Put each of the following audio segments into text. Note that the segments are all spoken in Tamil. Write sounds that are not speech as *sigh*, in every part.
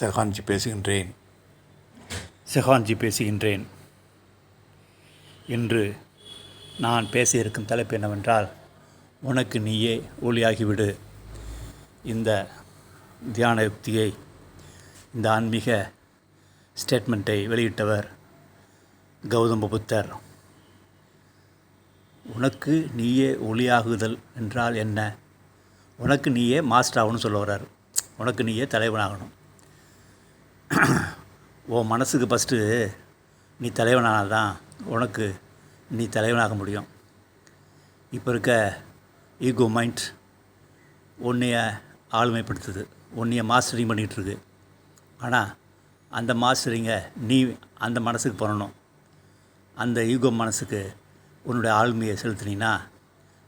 செஹான்ஜி பேசுகின்றேன். செஹான்ஜி பேசுகின்றேன். இன்று நான் பேசியிருக்கும் தலைப்பு என்னவென்றால் உனக்கு நீயே ஒளியாகிவிடு. இந்த தியான யுக்தியை இந்த ஆன்மீக ஸ்டேட்மெண்ட்டை வெளியிட்டவர் கௌதம புத்தர் உனக்கு நீயே ஒளியாகுதல் என்றால் என்ன? உனக்கு நீயே மாஸ்டர் ஆகணும்னு சொல்ல வர்றார் உனக்கு நீயே தலைவனாகணும். *clears throat* உன் மனசுக்கு ஃபஸ்ட்டு நீ தலைவனானால் தான் உனக்கு நீ தலைவனாக முடியும். இப்போ இருக்க ஈகோ மைண்ட் உன்னைய ஆளுமைப்படுத்துது. உன்னைய மாஸ்டரிங் பண்ணிகிட்ருக்கு ஆனால் அந்த மாஸ்டரிங்கை நீ அந்த மனசுக்கு பண்ணணும். அந்த ஈகோ மனசுக்கு உன்னுடைய ஆளுமையை செலுத்தினீன்னா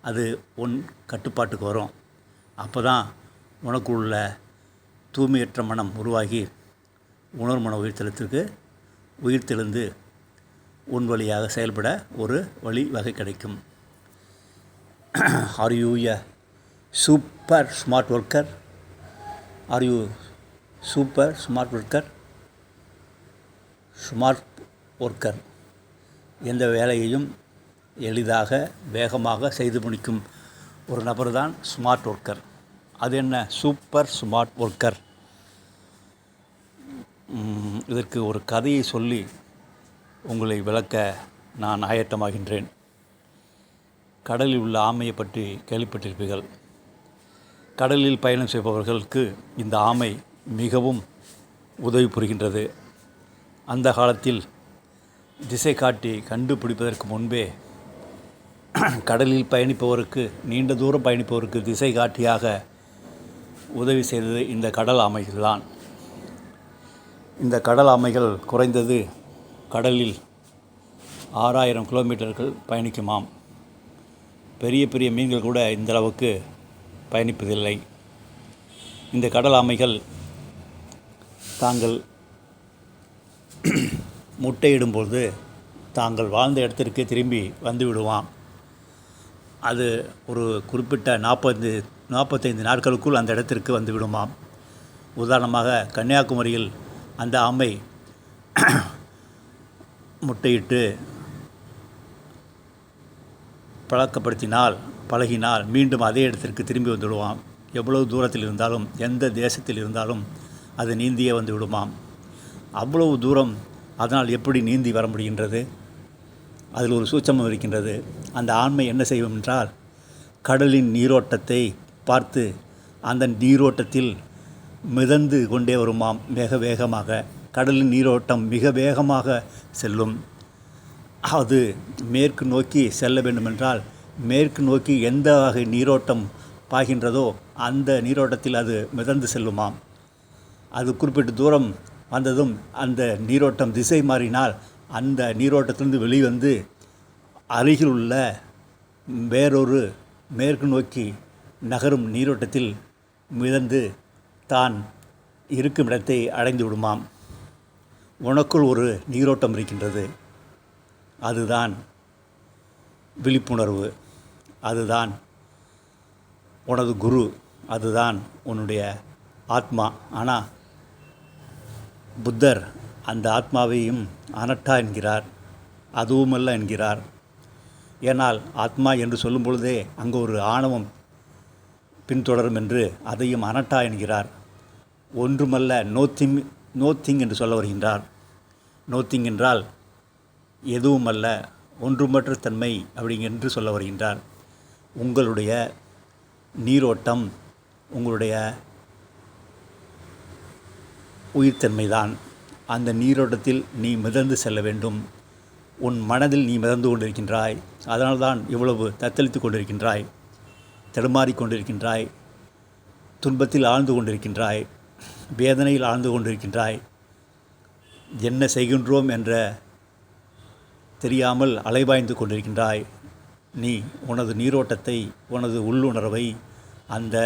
அது உன் கட்டுப்பாட்டுக்கு வரும். அப்போ தான் உனக்குள்ள தூய்மையற்ற மனம் உருவாகி உணர்மன உயிர்த்தெழுத்துக்கு உயிர்த்தெழுந்து உன் வழியாக செயல்பட ஒரு வழி வகை கிடைக்கும். Are you a super smart worker are you super smart worker smart worker எந்த வேலையையும் எளிதாக வேகமாக செய்து முடிக்கும் ஒரு நபர் தான் ஸ்மார்ட் ஒர்க்கர் அது என்ன? சூப்பர் ஸ்மார்ட் ஒர்க்கர் இதற்கு ஒரு கதையை சொல்லி உங்களை விளக்க நான் ஆயத்தமாகின்றேன். கடலில் உள்ள ஆமையை பற்றி கேள்விப்பட்டிருப்பீர்கள். கடலில் பயணம் செய்பவர்களுக்கு இந்த ஆமை மிகவும் உதவி புரிகின்றது. அந்த காலத்தில் திசை காட்டி கண்டுபிடிப்பதற்கு முன்பே கடலில் பயணிப்பவருக்கு நீண்ட தூரம் பயணிப்பவருக்கு திசை காட்டியாக உதவி செய்தது இந்த கடல் ஆமைகள்தான். இந்த கடல் ஆமைகள் குறைந்தது கடலில் ஆறாயிரம் கிலோமீட்டர்கள் பயணிக்குமாம். பெரிய பெரிய மீன்கள் கூட இந்த அளவுக்கு பயணிப்பதில்லை. இந்த கடல் ஆமைகள் தாங்கள் *clears throat* முட்டையிடும்பொழுது தாங்கள் வாழ்ந்த இடத்திற்கு திரும்பி வந்து விடுவாம். அது ஒரு குறிப்பிட்ட நாற்பது நாற்பத்தைந்து நாட்களுக்குள் அந்த இடத்திற்கு வந்து விடுமாம். உதாரணமாக கன்னியாகுமரியில் அந்த ஆமை முட்டையிட்டு பழக்கப்படுத்தினால் பழகினால் மீண்டும் அதே இடத்திற்கு திரும்பி வந்துவிடுவான் எவ்வளவு தூரத்தில் இருந்தாலும் எந்த தேசத்தில் இருந்தாலும் அது நீந்தியே வந்து விடுமாம். அவ்வளவு தூரம் அதனால் எப்படி நீந்தி வர முடிகின்றது? அதில் ஒரு சூட்சமம் இருக்கின்றது. அந்த ஆண்மை என்ன செய்வோம் என்றால் கடலின் நீரோட்டத்தை பார்த்து அந்த நீரோட்டத்தில் மிதந்து கொண்டே வருமாம். வேக வேகமாக கடலின் நீரோட்டம் மிக வேகமாக செல்லும். அது மேற்கு நோக்கி செல்ல வேண்டுமென்றால் மேற்கு நோக்கி எந்த வகை நீரோட்டம் பாய்கின்றதோ அந்த நீரோட்டத்தில் அது மிதந்து செல்லுமாம். அது குறிப்பிட்ட தூரம் வந்ததும் அந்த நீரோட்டம் திசை மாறினால் அந்த நீரோட்டத்திலிருந்து வெளிவந்து அருகில் உள்ள வேறொரு மேற்கு நோக்கி நகரும் நீரோட்டத்தில் மிதந்து தான் இருக்கும் இடத்தை அடைந்து விடுமாம். உனக்குள் ஒரு நீரோட்டம் இருக்கின்றது. அதுதான் விழிப்புணர்வு. அதுதான் உனது குரு. அதுதான் உன்னுடைய ஆத்மா. ஆனால் புத்தர் அந்த ஆத்மாவையும் அனட்டா என்கிறார். அதுவுமல்ல என்கிறார். ஏனால் ஆத்மா என்று சொல்லும் பொழுதே அங்கு ஒரு ஆணவம் பின்தொடரும் என்று அதையும் அனட்டா என்கிறார். ஒன்றுமல்ல நோத்திங் நோத்திங் என்று சொல்ல வருகின்றார். நோத்திங் என்றால் எதுவுமல்ல ஒன்றுமற்ற தன்மை அப்படிங்கென்று சொல்ல வருகின்றார். உங்களுடைய நீரோட்டம் உங்களுடைய உயிர்த்தன்மைதான். அந்த நீரோட்டத்தில் நீ மிதந்து செல்ல வேண்டும். உன் மனதில் நீ மிதந்து கொண்டிருக்கின்றாய். அதனால்தான் இவ்வளவு தத்தளித்து கொண்டிருக்கின்றாய். தடுமாறிக் கொண்டிருக்கின்றாய். துன்பத்தில் ஆழ்ந்து கொண்டிருக்கின்றாய். வேதனையில் ஆழ்ந்து கொண்டிருக்கின்றாய். என்ன செய்கின்றோம் என்ற தெரியாமல் அலைபாய்ந்து கொண்டிருக்கின்றாய். நீ உனது நீரோட்டத்தை உனது உள்ளுணர்வை அந்த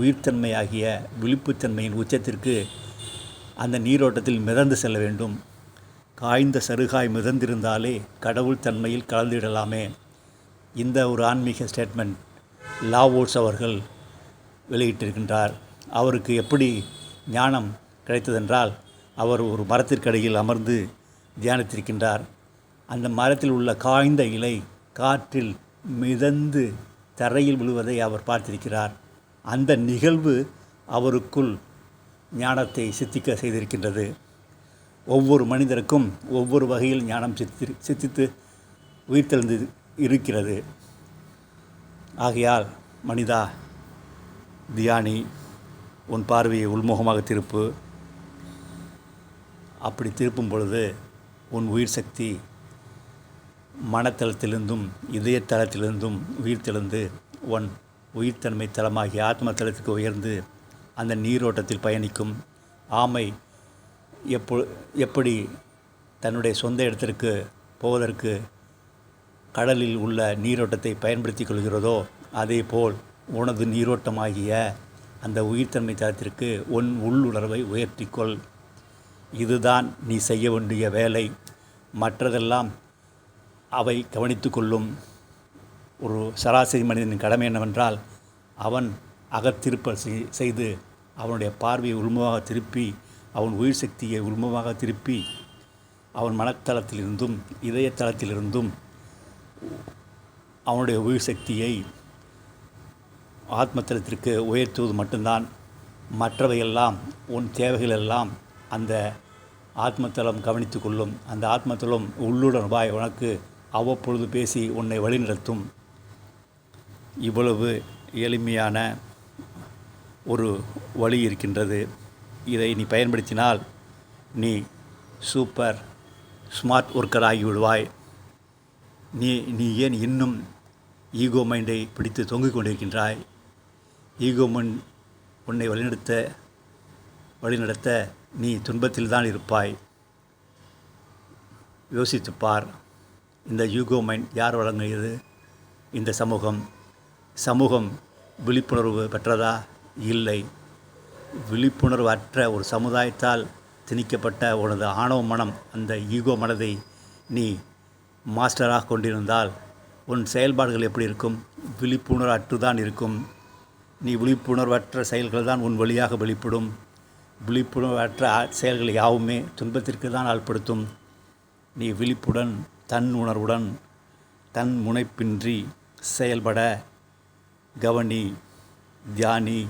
உயிர்த்தன்மையாகிய விழிப்புத்தன்மையின் உச்சத்திற்கு அந்த நீரோட்டத்தில் மிதந்து செல்ல வேண்டும். காய்ந்த சருகாய் மிதந்திருந்தாலே கடவுள் தன்மையில் கலந்துவிடலாமே இந்த ஒரு ஆன்மீக ஸ்டேட்மெண்ட் லாவோட்ஸ் அவர்கள் வெளியிட்டிருக்கின்றார். அவருக்கு எப்படி ஞானம் கிடைத்ததென்றால் அவர் ஒரு மரத்திற்கடியில் அமர்ந்து தியானித்திருக்கின்றார். அந்த மரத்தில் உள்ள காய்ந்த இலை காற்றில் மிதந்து தரையில் விழுவதை அவர் பார்த்திருக்கிறார். அந்த நிகழ்வு அவருக்குள் ஞானத்தை சித்திக்க செய்திருக்கின்றது. ஒவ்வொரு மனிதருக்கும் ஒவ்வொரு வகையில் ஞானம் சித்தி சித்தித்து உயிர்த்தெழுந்து இருக்கிறது. ஆகையால் மனிதா தியானி உன் பார்வையை உள்முகமாக திருப்பு. அப்படி திருப்பும் பொழுது உன் உயிர் சக்தி மனத்தளத்திலிருந்தும் இதயத்தளத்திலிருந்தும் உயிர்த்தெழுந்து உன் உயிர்த்தன்மை தளமாகி ஆத்ம தளத்துக்கு உயர்ந்து அந்த நீரோட்டத்தில் பயணிக்கும். ஆமை எப்போ எப்படி தன்னுடைய சொந்த இடத்திற்கு போவதற்கு கடலில் உள்ள நீரோட்டத்தை பயன்படுத்தி கொள்கிறதோ அதேபோல் உனது நீரோட்டமாகிய அந்த உயிர்த்தன்மை தளத்திற்கு உன் உள்ளுணர்வை உயர்த்திக்கொள். இதுதான் நீ செய்ய வேண்டிய வேலை. மற்றதெல்லாம் அவை கவனித்து கொள்ளும். ஒரு சராசரி மனிதனின் கடமை என்னவென்றால் அவன் அகத்திருப்பல் செய்- செய்து அவனுடைய பார்வையை உள்முகமாக திருப்பி அவன் உயிர் சக்தியை உள்முகமாக திருப்பி அவன் மனத்தளத்திலிருந்தும் இதயத்தளத்திலிருந்தும் அவனுடைய உயிர் சக்தியை ஆத்மத்தலத்திற்கு உயர்த்துவது மட்டும்தான். மற்றவையெல்லாம் உன் தேவைகள் எல்லாம் அந்த ஆத்மத்தலம் கவனித்து கொள்ளும். அந்த ஆத்மத்தலம் உள்ளுடன்பாய் உனக்கு அவ்வப்பொழுது பேசி உன்னை வழிநடத்தும். இவ்வளவு எளிமையான ஒரு வழி இருக்கின்றது. இதை நீ பயன்படுத்தினால் நீ சூப்பர் ஸ்மார்ட் ஒர்க்கர் ஆகிவிடுவாய். நீ நீ ஏன் இன்னும் ஈகோ மைண்டை பிடித்து தொங்கிக் கொண்டிருக்கின்றாய்? ஈகோ உன்னை வழிநடத்த வழிநடத்த நீ துன்பத்தில் தான் இருப்பாய். யோசித்து பார் இந்த யூகோ யார் வழங்கியது? இந்த சமூகம் சமூகம் விழிப்புணர்வு பெற்றதா? இல்லை. விழிப்புணர்வு அற்ற ஒரு சமுதாயத்தால் திணிக்கப்பட்ட உனது ஆணவ மனம் அந்த ஈகோ மனதை நீ மாஸ்டராக கொண்டிருந்தால் உன் செயல்பாடுகள் எப்படி இருக்கும்? விழிப்புணர்வு அற்றுதான் இருக்கும். நீ விழிப்புணர்வற்ற செயல்கள் தான் உன் வழியாக வெளிப்படும். விழிப்புணர்வற்ற ஆ- செயல்கள் யாவுமே துன்பத்திற்கு தான் ஆள்படுத்தும். நீ விழிப்புடன் தன் உணர்வுடன் தன் முனைப்பின்றி செயல்பட கவனி தியானி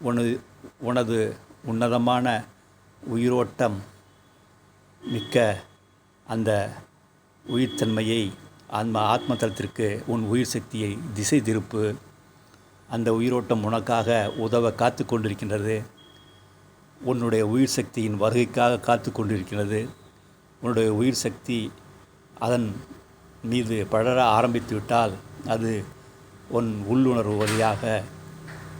உனது உனது உன்னதமான உயிரோட்டம் மிக்க அந்த உயிர்த்தன்மையை அந்த ஆத்மதலத்திற்கு உன் உயிர் சக்தியை திசை திருப்பு. அந்த உயிரோட்டம் உனக்காக உதவ காத்து கொண்டிருக்கின்றது உன்னுடைய உயிர் சக்தியின் வருகைக்காக காத்து கொண்டிருக்கிறது உன்னுடைய உயிர் சக்தி அதன் மீது படர ஆரம்பித்து விட்டால் அது உன் உள்ளுணர்வு வழியாக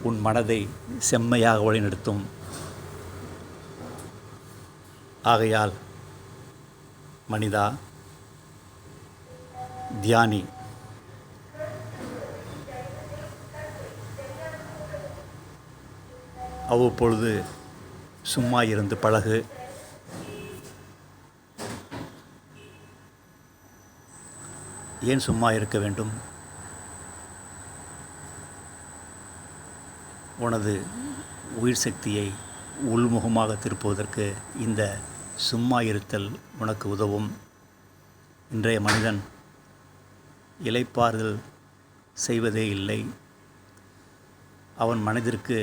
உன் மனதை செம்மையாக வழிநடத்தும். ஆகையால் மனிதா தியானி. அவ்வப்பொழுது சும்மா இருந்து பழகு. ஏன் சும்மா இருக்க வேண்டும்? உனது உயிர் சக்தியை உள்முகமாக திருப்புவதற்கு இந்த சும்மா இருத்தல் உனக்கு உதவும். இன்றைய மனிதன் இலைப்பாறுதல் செய்வதே இல்லை. அவன் மனதிற்கு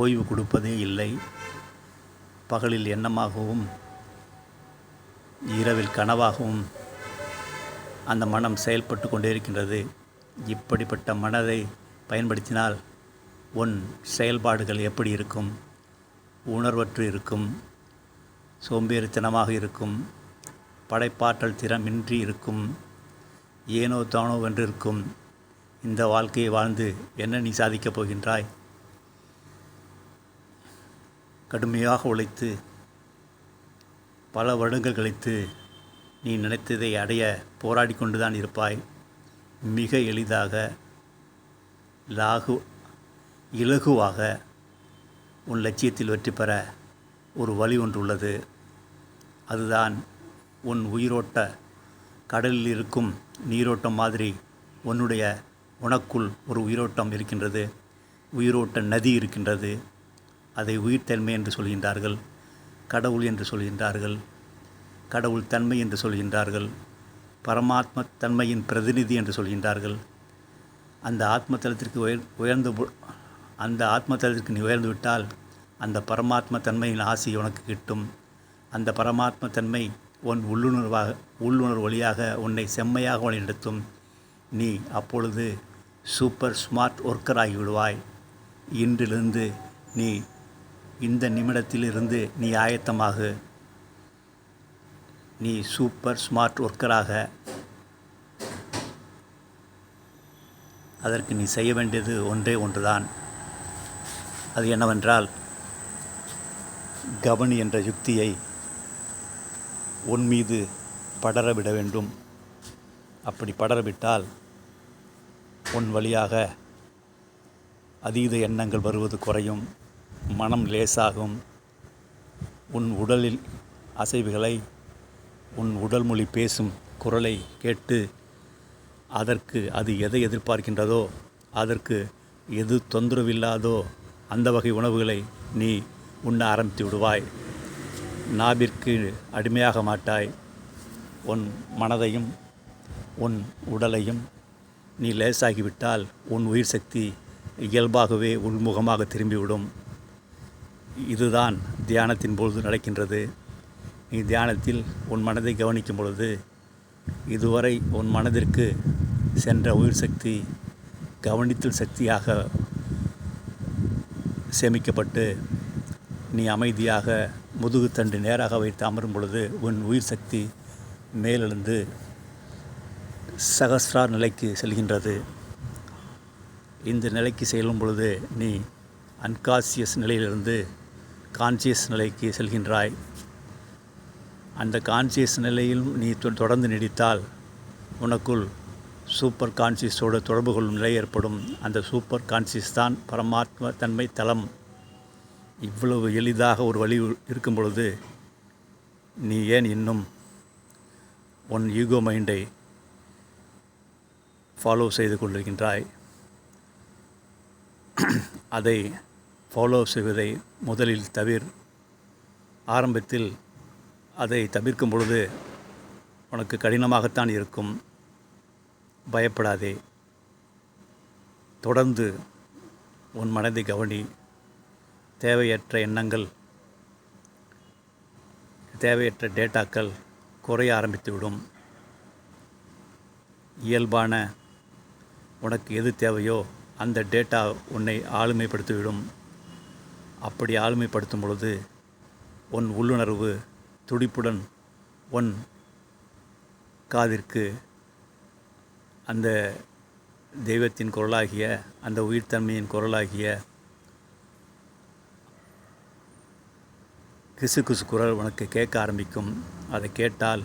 ஓய்வு கொடுப்பதே இல்லை. பகலில் எண்ணமாகவும் இரவில் கனவாகவும் அந்த மனம் செயல்பட்டு கொண்டே இருக்கின்றது இப்படிப்பட்ட மனதை பயன்படுத்தினால் உன் செயல்பாடுகள் எப்படி இருக்கும்? உணர்வற்று இருக்கும் சோம்பேறித்தனமாக இருக்கும் படைப்பாற்றல் திறமின்றி இருக்கும் ஏனோ தானோ வென்றிருக்கும். இந்த வாழ்க்கையை வாழ்ந்து என்ன நீ சாதிக்கப் போகின்றாய்? கடுமையாக உழைத்து பல வருடங்கள் கழித்து நீ நினைத்ததை அடைய போராடி கொண்டு தான் இருப்பாய். மிக எளிதாக லாகு இலகுவாக உன் லட்சியத்தில் வெற்றி பெற ஒரு வழி ஒன்று உள்ளது. அதுதான் உன் உயிரோட்ட கடலில் இருக்கும் நீரோட்டம் மாதிரி உன்னுடைய உனக்குள் ஒரு உயிரோட்டம் இருக்கின்றது. உயிரோட்ட நதி இருக்கின்றது. அதை உயிர்த்தன்மை என்று சொல்கின்றார்கள் கடவுள் என்று சொல்கின்றார்கள் கடவுள் தன்மை என்று சொல்கின்றார்கள் பரமாத்ம தன்மையின் பிரதிநிதி என்று சொல்கின்றார்கள். அந்த ஆத்ம தலத்திற்கு உயர் உயர்ந்து அந்த ஆத்ம தலத்திற்கு நீ உயர்ந்து விட்டால் அந்த பரமாத்ம தன்மையின் ஆசை உனக்கு கிட்டும். அந்த பரமாத்ம தன்மை உன் உள்ளுணர்வாக உள்ளுணர்வு வழியாக உன்னை செம்மையாக வழிநடத்தும். நீ அப்பொழுது சூப்பர் ஸ்மார்ட் ஒர்க்கர் ஆகிவிடுவாய் இன்றிலிருந்து நீ இந்த நிமிடத்திலிருந்து நீ ஆயத்தமாக நீ சூப்பர் ஸ்மார்ட் ஒர்க்கராக அதற்கு நீ செய்ய வேண்டியது ஒன்றே ஒன்றுதான். அது என்னவென்றால் கவனி என்ற யுக்தியை உன் மீது படரவிட வேண்டும். அப்படி படரவிட்டால் உன் வழியாக அதீத எண்ணங்கள் வருவது குறையும். மனம் லேசாகும். உன் உடலில் அசைவுகளை உன் உடல் மொழி பேசும் குரலை கேட்டு அதற்கு அது எதை எதிர்பார்க்கின்றதோ அதற்கு எது தொந்தரவில்லாதோ அந்த வகை உணவுகளை நீ உண்ண ஆரம்பித்து விடுவாய். நாபிற்கு அடிமையாக மாட்டாய். உன் மனதையும் உன் உடலையும் நீ லேசாகிவிட்டால் உன் உயிர் சக்தி இயல்பாகவே உள்முகமாக திரும்பிவிடும். இதுதான் தியானத்தின் பொழுது நடக்கின்றது. நீ தியானத்தில் உன் மனதை கவனிக்கும் பொழுது இதுவரை உன் மனதிற்கு சென்ற உயிர் சக்தி கவனித்தல் சக்தியாக சேமிக்கப்பட்டு நீ அமைதியாக முதுகுத்தண்டு நேராக வைத்து அமரும் பொழுது உன் உயிர் சக்தி மேலெழுந்து சகசிரார் நிலைக்கு செல்கின்றது. இந்த நிலைக்கு செல்லும் பொழுது நீ அன்கான்சியஸ் நிலையிலிருந்து கான்சியஸ் நிலைக்கு செல்கின்றாய். அந்த கான்சியஸ் நிலையில் நீ தொ- தொடர்ந்து நீடித்தால் உனக்குள் சூப்பர் கான்சியஸோடு தொடர்பு கொள்ளும் நிலை ஏற்படும். அந்த சூப்பர் கான்சியஸ் தான் பரமாத்ம தன்மை தளம். இவ்வளவு எளிதாக ஒரு வழி இருக்கும் பொழுது நீ ஏன் இன்னும் உன் ஈகோ மைண்டை ஃபாலோ செய்து கொண்டிருக்கின்றாய்? *clears throat* அதை ஃபாலோ செய்வதை முதலில் தவிர். ஆரம்பத்தில் அதை தவிர்க்கும் பொழுது உனக்கு கடினமாகத்தான் இருக்கும். பயப்படாதே. தொடர்ந்து உன் மனதை கவனி. தேவையற்ற எண்ணங்கள் தேவையற்ற டேட்டாக்கள் குறைய ஆரம்பித்துவிடும். இயல்பான உனக்கு எது தேவையோ அந்த டேட்டா உன்னை ஆளுமைப்படுத்திவிடும். அப்படி ஆளுமைப்படுத்தும் பொழுது உன் உள்ளுணர்வு துடிப்புடன் உன் காதிற்கு அந்த தெய்வத்தின் குரலாகிய அந்த உயிர்த்தன்மையின் குரலாகிய கிசு கிசு குரல் உனக்கு கேட்க ஆரம்பிக்கும். அதை கேட்டால்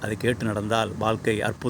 அதை கேட்டு நடந்தால் வாழ்க்கை அற்புத